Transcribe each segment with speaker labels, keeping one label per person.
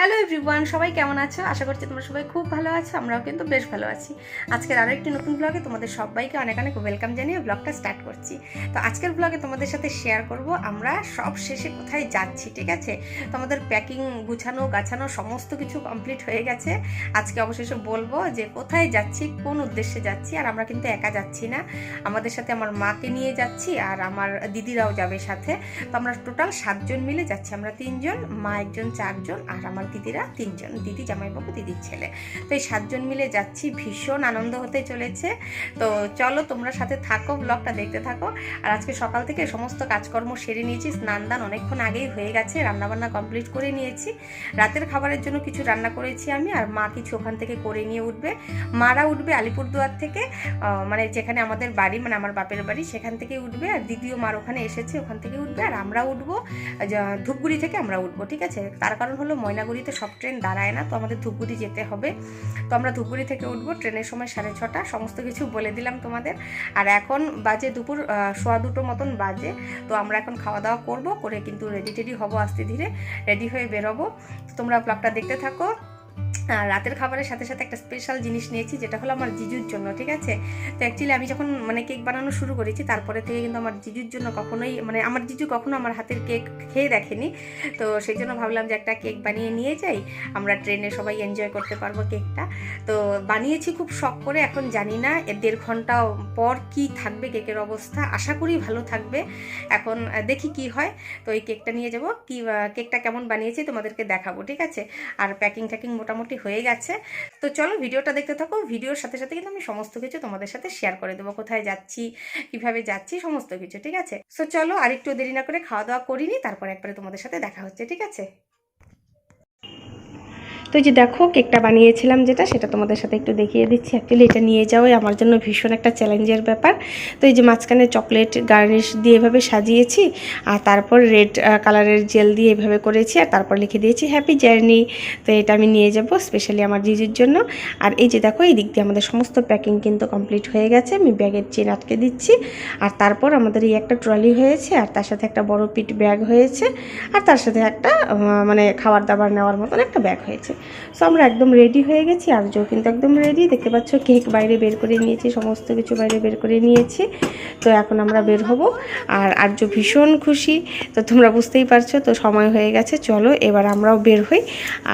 Speaker 1: Hello everyone সবাই কেমন আছো? আশা করছি তোমরা সবাই খুব ভালো আছো, আমরাও কিন্তু বেশ ভালো আছি। আজকের আরও একটি নতুন ব্লগে তোমাদের সবাইকে অনেক অনেক ওয়েলকাম জানিয়ে ব্লগটা স্টার্ট করছি। তো আজকের ব্লগে তোমাদের সাথে শেয়ার করব, আমরা সব শেষে কোথায় যাচ্ছি, ঠিক আছে? তোমাদের প্যাকিং গুছানো, গাছানো সমস্ত কিছু কমপ্লিট হয়ে গেছে। আজকে অবশেষে বলব যে কোথায় যাচ্ছি, কোন উদ্দেশ্যে যাচ্ছি, আর আমরা কিন্তু একা যাচ্ছি না। আমাদের সাথে আমার মাকে নিয়ে যাচ্ছি আর আমার দিদিরাও যাবে সাথে। তো আমরা টোটাল সাতজন মিলে যাচ্ছি, আমরা তিনজন, মা একজন, চারজন, আর আমার দিদিরা তিনজন, দিদি জামাইবাবু, দিদির ছেলে। তো এই সাতজন মিলে যাচ্ছি, ভীষণ আনন্দ হতে চলেছে। তো চলো তোমরা সাথে থাকো ব্লগটা দেখতে থাকো। আর আজকে সকাল থেকে সমস্ত কাজকর্ম সেরে নিয়েছি, স্নান দান অনেকক্ষণ আগেই হয়ে গেছে, রান্নাবান্না কমপ্লিট করে নিয়েছি। রাতের খাবারের জন্য কিছু রান্না করেছি আমি, আর মা কিছু ওখান থেকে করে নিয়ে উঠবে। মারা উঠবে আলিপুরদুয়ার থেকে মানে যেখানে আমাদের বাড়ি মানে আমার বাপের বাড়ি, সেখান থেকে উঠবে। আর দিদিও মার ওখানে এসেছে, ওখান থেকে উঠবে। আর আমরা উঠবো ধূপগুড়ি থেকে আমরা উঠবো, ঠিক আছে? তার কারণ হলো ময়নাগুড়িতে সব ট্রেন দাঁড়ায় না, তো আমাদের ধূপগুড়ি যেতে হবে। তো আমরা ধূপগুড়ি থেকে উঠবো, ট্রেনের সময় সাড়ে ছটা, সমস্ত কিছু বলে দিলাম তোমাদের। আর এখন বাজে দুপুর সোয়া দুটো মতন বাজে, তো আমরা এখন খাওয়া দাওয়া করব, করে কিন্তু রেডি টেডি হব আস্তে ধীরে রেডি হয়ে বেরোবো। তোমরা ব্লগটা দেখতে থাকো। রাতের খাবারের সাথে সাথে একটা স্পেশাল জিনিস নিয়েছি, যেটা হলো আমার জিজুর জন্য, ঠিক আছে? তো অ্যাকচুয়ালি আমি যখন মানে কেক বানানো শুরু করেছি, তারপরে থেকে কিন্তু আমার জিজুর জন্য কখনোই মানে আমার জিজু কখনো আমার হাতের কেক খেয়ে দেখেনি। তো সেই জন্য ভাবলাম যে একটা কেক বানিয়ে নিয়ে যাই, আমরা ট্রেনে সবাই এনজয় করতে পারব কেকটা তো বানিয়েছি খুব শখ করে, এখন জানি না দেড় ঘণ্টা পর কি থাকবে কেকের অবস্থা, আশা করি ভালো থাকবে। এখন দেখি কি হয়। তো এই কেকটা নিয়ে যাব, কি কেকটা কেমন বানিয়েছি তোমাদেরকে দেখাবো, ঠিক আছে? আর প্যাকিং ট্যাকিং মোটামুটি হয়ে গেছে। তো চলো ভিডিওটা দেখতে থাকো। ভিডিওর সাথে সাথে কিন্তু আমি সমস্ত কিছু তোমাদের সাথে শেয়ার করে দেবো। কোথায় যাচ্ছি, কীভাবে যাচ্ছি, সমস্ত কিছু, ঠিক আছে? তো চলো আর একটু দেরি না করে খাওয়া দাওয়া করিনি, তারপর একবারে তোমাদের সাথে দেখা হচ্ছে, ঠিক আছে? তো এই যে দেখো, কেকটা বানিয়েছিলাম যেটা, সেটা তোমাদের সাথে একটু দেখিয়ে দিচ্ছি। অ্যাকচুয়ালি এটা নিয়ে যাওয়াই আমার জন্য ভীষণ একটা চ্যালেঞ্জের ব্যাপার। তো এই যে মাঝখানে চকলেট গার্নিশ দিয়ে এভাবে সাজিয়েছি, আর তারপর রেড কালারের জেল দিয়ে এভাবে করেছি, আর তারপর লিখে দিয়েছি হ্যাপি জার্নি তো এটা আমি নিয়ে যাব স্পেশালি আমার জিজুর জন্য। আর এই যে দেখো, এই দিক দিয়ে আমাদের সমস্ত প্যাকিং কিন্তু কমপ্লিট হয়ে গেছে। আমি ব্যাগের চেন আটকে দিচ্ছি, আর তারপর আমাদের এই একটা ট্রলি হয়েছে, আর তার সাথে একটা বড় পিট ব্যাগ হয়েছে, আর তার সাথে একটা মানে খাবার দাবার নেওয়ার মতন একটা ব্যাগ হয়েছে। সো আমরা একদম রেডি হয়ে গেছি। আর জো কিন্তু একদম রেডি দেখতে পাচ্ছ কেক বাইরে বের করে নিয়েছি, সমস্ত কিছু বাইরে বের করে নিয়েছি। তো এখন আমরা বের হব। আর আর্য ভীষণ খুশি। তো তোমরা বুঝতেই পারছ, তো সময় হয়ে গেছে। চলো, এবার আমরাও বের হই।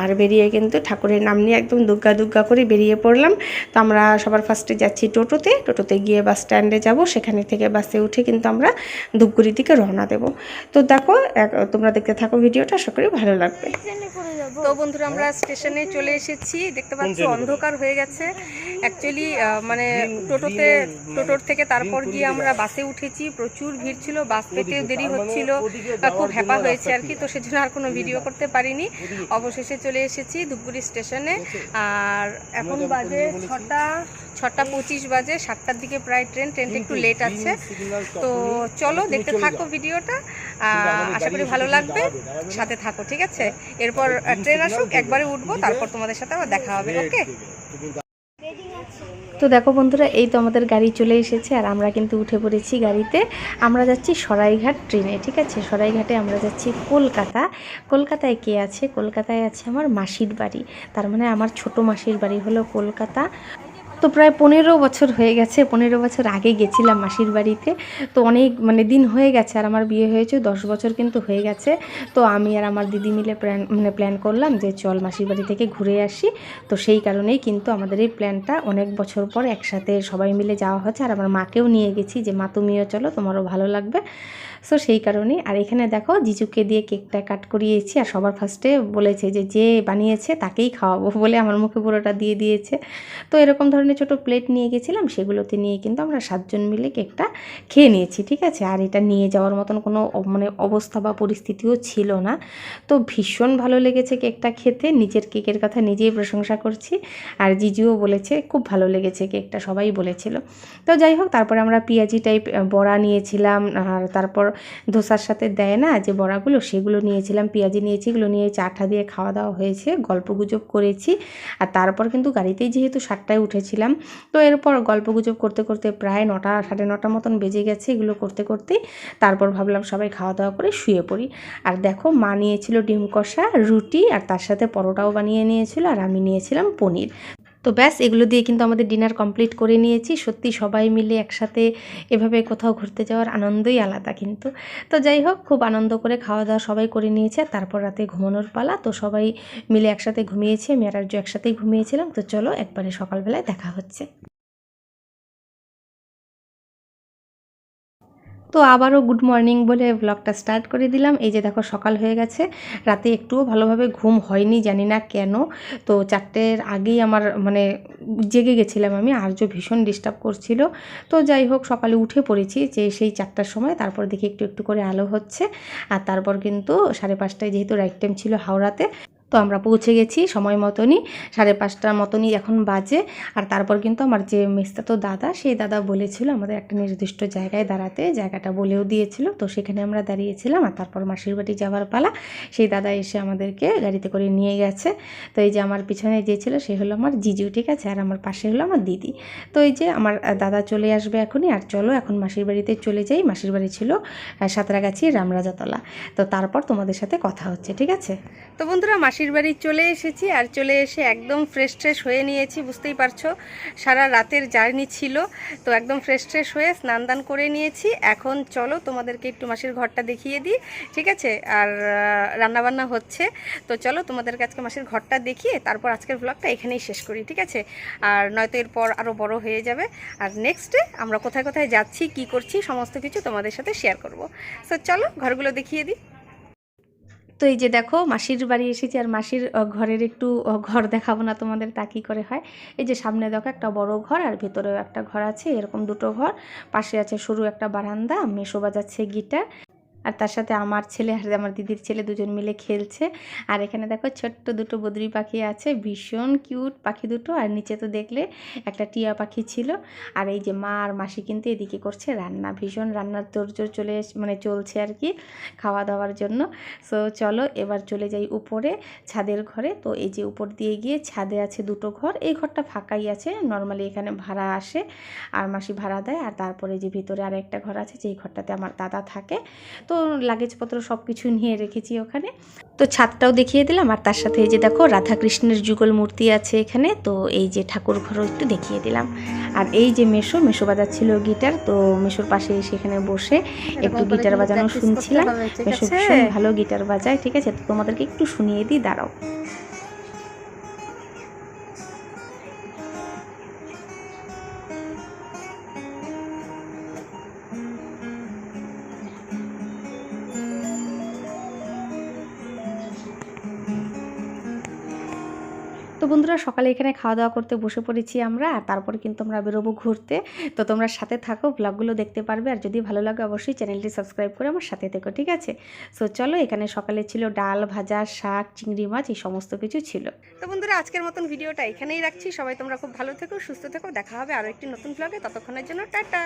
Speaker 1: আর বেরিয়ে কিন্তু ঠাকুরের নাম নিয়ে একদম দুগ্গা দুগ্গা করে বেরিয়ে পড়লাম। তো আমরা সবার ফার্স্টে যাচ্ছি টোটোতে। টোটোতে গিয়ে বাস স্ট্যান্ডে যাব। সেখানে থেকে বাসে উঠে কিন্তু আমরা ধূপগুড়ি দিকে রওনা দেব। তো দেখো তোমরা দেখতে থাকো ভিডিওটা। আশা করি ভালো লাগবে। তো বন্ধুরা, আমরা স্টেশনে চলে এসেছি। দেখতে পাচ্ছি অন্ধকার হয়ে গেছে। অ্যাকচুয়ালি মানে টোটোতে টোটোর থেকে তারপর গিয়ে আমরা বাসে উঠেছি। প্রচুর ভিড় ছিল বাস পেতে দেরি হচ্ছিল আহ, খুব হ্যাপা হয়েছে আর কি তো সেজন্য আর কোনো ভিডিও করতে পারিনি। অবশেষে চলে এসেছি ধূপগুড়ি স্টেশনে আর এখন বাজে ছটা ছটা পঁচিশ বাজে সাতটার দিকে প্রায় ট্রেন ট্রেনটা একটু লেট আছে। তো চলো দেখতে থাকো ভিডিওটা আশা করি ভালো লাগবে। সাথে থাকো ঠিক আছে? এরপর ট্রেন আসুক একবারে উঠবো তারপর তোমাদের সাথে আবার দেখা হবে ওকে? তো দেখো বন্ধুরা এই তো আমাদের গাড়ি চলে এসেছে আর আমরা কিন্তু উঠে পড়েছি গাড়িতে। আমরা যাচ্ছি সরাইঘাট ট্রেনে ঠিক আছে? সরাইঘাটে আমরা যাচ্ছি কলকাতা। কলকাতায় কে আছে? কলকাতায় আছে আমার মাসির বাড়ি। তার মানে আমার ছোট মাসির বাড়ি হলো কলকাতা। তো প্রায় পনেরো বছর হয়ে গেছে, পনেরো বছর আগে গেছিলাম মাসির বাড়িতে। তো অনেক মানে দিন হয়ে গেছে, আর আমার বিয়ে হয়েছে, দশ বছর কিন্তু হয়ে গেছে। তো আমি আর আমার দিদি মিলে প্ল্যান মানে প্ল্যান করলাম যে চল মাসির বাড়ি থেকে ঘুরে আসি। তো সেই কারণেই কিন্তু আমাদের এই প্ল্যানটা অনেক বছর পর একসাথে সবাই মিলে যাওয়া হচ্ছে। আর আমার মাকেও নিয়ে গেছি যে, মা, তুমিও চলো, তোমারও ভালো লাগবে। সো সেই কারণেই। আর এখানে দেখো, জিজুকে দিয়ে কেকটা কাট করিয়েছি আর সবার ফার্স্টে বলেছে যে যে বানিয়েছে তাকেই খাওয়াবো বলে আমার মুখে পুরোটা দিয়ে দিয়েছে। তো এরকম ধরনের ছোট প্লেট নিয়ে গেছিলাম, সেগুলোতে নিয়ে কিন্তু আমরা সাতজন মিলে কেকটা খেয়ে নিয়েছি, ঠিক আছে? আর এটা নিয়ে যাওয়ার মতন কোনো মানে অবস্থা বা পরিস্থিতিও ছিল না। তো ভীষণ ভালো লেগেছে কেকটা খেতে, নিজের কেকের কথা নিজেই প্রশংসা করছি। আর জিজুও বলেছে, খুব ভালো লেগেছে কেকটা সবাই বলেছিল। তো যাই হোক, তারপরে আমরা পেঁয়াজি টাইপ বড়া নিয়েছিলাম, আর তারপর ধোসার সাথে দেয় না, যে বড়াগুলো সেগুলো নিয়েছিলাম, পেঁয়াজি নিয়েছি, এগুলো নিয়ে চাটা দিয়ে খাওয়া দাওয়া হয়েছে, গল্প গুজব করেছি। আর তারপর কিন্তু গাড়িতেই যেহেতু সাতটায় উঠেছিলাম, তো এরপর গল্প গুজব করতে করতে প্রায় নটা, সাড়ে নটা মতন বেজে গেছে এগুলো করতে করতেই। তারপর ভাবলাম সবাই খাওয়া দাওয়া করে শুয়ে পড়ি। আর দেখো মা নিয়েছিল ডিম কষা, রুটি, আর তার সাথে পরোটাও বানিয়ে নিয়েছিল, আর আমি নিয়েছিলাম পনির। তো ব্যাস, এগুলো দিয়ে কিন্তু আমাদের ডিনার কমপ্লিট করে নিয়েছি। সত্যি সবাই মিলে একসাথে এভাবে কোথাও ঘুরতে যাওয়ার আনন্দই আলাদা কিন্তু। তো যাই হোক, খুব আনন্দ করে খাওয়া দাওয়া সবাই করে নিয়েছে, আর তারপর রাতে ঘুমানোর পালা। তো সবাই মিলে একসাথে ঘুমিয়েছে আর্য একসাথেই ঘুমিয়েছিলাম। তো চলো, একবারে সকালবেলায় দেখা হচ্ছে। তো আবারও গুড মর্নিং বলে ব্লগটা স্টার্ট করে দিলাম। এই যে দেখো সকাল হয়ে গেছে। রাতে একটুও ভালোভাবে ঘুম হয়নি, জানি না কেন। তো চারটের আগেই আমার মানে জেগে গেছিলাম আমি, আর্য ভীষণ ডিস্টার্ব করছিল। তো যাই হোক, সকালে উঠে পড়েছি যে সেই চারটার সময়, তারপর দেখি একটু একটু করে আলো হচ্ছে। আর তারপর কিন্তু সাড়ে পাঁচটায় যেহেতু রাইট টাইম ছিল হাওড়াতে তো আমরা পৌঁছে গেছি সময় মতনই, সাড়ে পাঁচটার মতনই এখন বাজে। আর তারপর কিন্তু আমার যে মেস্তাতো দাদা, সেই দাদা বলেছিল আমাদের একটা নির্দিষ্ট জায়গায় দাঁড়াতে, জায়গাটা বলেও দিয়েছিল। তো সেখানে আমরা দাঁড়িয়েছিলাম আর তারপর মাসির বাড়ি যাওয়ার পালা, সেই দাদা এসে আমাদেরকে গাড়িতে করে নিয়ে গেছে। তো এই যে আমার পিছনে যে ছিল, সে হলো আমার জিজু, ঠিক আছে? আর আমার পাশে হলো আমার দিদি। তো এই যে আমার দাদা চলে আসবে এখনই, আর চলো এখন মাসির বাড়িতে চলে যাই। মাসির বাড়ি ছিল সাঁতরাগাছি, রামরাজাতলা। তো তারপর তোমাদের সাথে কথা হচ্ছে, ঠিক আছে? তো বন্ধুরা, মাসির বাড়ি চলে এসেছি আর চলে এসে একদম ফ্রেশ ট্রেশ হয়ে নিয়েছি, বুঝতেই পারছ? সারা রাতের জার্নি ছিল, তো একদম ফ্রেশ ট্রেশ হয়ে স্নান দান করে নিয়েছি। এখন চলো তোমাদেরকে একটু মাসির ঘরটা দেখিয়ে দিই, ঠিক আছে? আর রান্নাবান্না হচ্ছে, তো চলো তোমাদেরকে আজকে মাসির ঘরটা দেখিয়ে তারপর আজকের ব্লগটা এখানেই শেষ করি, ঠিক আছে? আর নয়তো এরপর আরও বড় হয়ে যাবে। আর নেক্সটে আমরা কোথায় কোথায় যাচ্ছি, কি করছি, সমস্ত কিছু তোমাদের সাথে শেয়ার করব। সো চলো ঘরগুলো দেখিয়ে দিই। তো এই যে দেখো, মাসির বাড়ি এসেছি আর মাসির ঘরের একটু ঘর দেখাবো না তোমাদের তা কী করে হয়। এই যে সামনে দেখো একটা বড় ঘর আর ভেতরেও একটা ঘর আছে, এরকম দুটো ঘর। পাশে আছে সরু একটা বারান্দা, মেশো বাজাচ্ছে গিটার। আর তার সাথে আমার ছেলে আর আমার দিদির ছেলে দুজন মিলে খেলছে। আর এখানে দেখো ছোট্ট দুটো বদ্রি পাখি আছে, ভীষণ কিউট পাখি দুটো। আর নিচে তো দেখলে একটা টিয়া পাখি ছিল। আর এই যে মা আর মাসি কিন্তু এদিকে করছে রান্না, ভীষণ রান্নার তোরজোর চলে মানে চলছে আর কি খাওয়া দাওয়ার জন্য। সো চলো এবার চলে যাই উপরে ছাদের ঘরে। তো এই যে উপর দিয়ে গিয়ে ছাদে আছে দুটো ঘর। এই ঘরটা ফাঁকাই আছে নর্মালি এখানে ভাড়া আসে, আর মাসি ভাড়া দেয়। আর তারপরে যে ভিতরে আর একটা ঘর আছে, যেই ঘরটাতে আমার দাদা থাকে। তো লাগেজপত্র সব কিছু নিয়ে রেখেছি ওখানে। তো ছাদটাও দেখিয়ে দিলাম আর তার সাথে এই যে দেখো রাধাকৃষ্ণের যুগল মূর্তি আছে এখানে তো এই যে ঠাকুর ঘরও একটু দেখিয়ে দিলাম। আর এই যে মেশো মেশো বাজাচ্ছিল গিটার তো মেশোর পাশে সেখানে বসে একটু গিটার বাজানো শুনছিলাম। মেশো ভীষণ ভালো গিটার বাজায় ঠিক আছে? তো তোমাদেরকে একটু শুনিয়ে দিই দাঁড়াও। তো বন্ধুরা, সকালে এখানে খাওয়া দাওয়া করতে বসে পড়েছি আমরা, আর তারপরে কিন্তু আমরা বেরোবো ঘুরতে। তো তোমরা সাথে থাকো ব্লগগুলো দেখতে পারবে, আর যদি ভালো লাগে অবশ্যই চ্যানেলটি সাবস্ক্রাইব করে আমার সাথে থেকো, ঠিক আছে? সো চলো এখানে সকালে ছিল ডাল, ভাজা, শাক, চিংড়ি মাছ, এই সমস্ত কিছু ছিল। তো বন্ধুরা, আজকের মতন ভিডিওটা এখানেই রাখছি। সবাই তোমরা খুব ভালো থেকো, সুস্থ থেকো, দেখা হবে আরও একটি নতুন ব্লগে ততক্ষণের জন্য টাটা!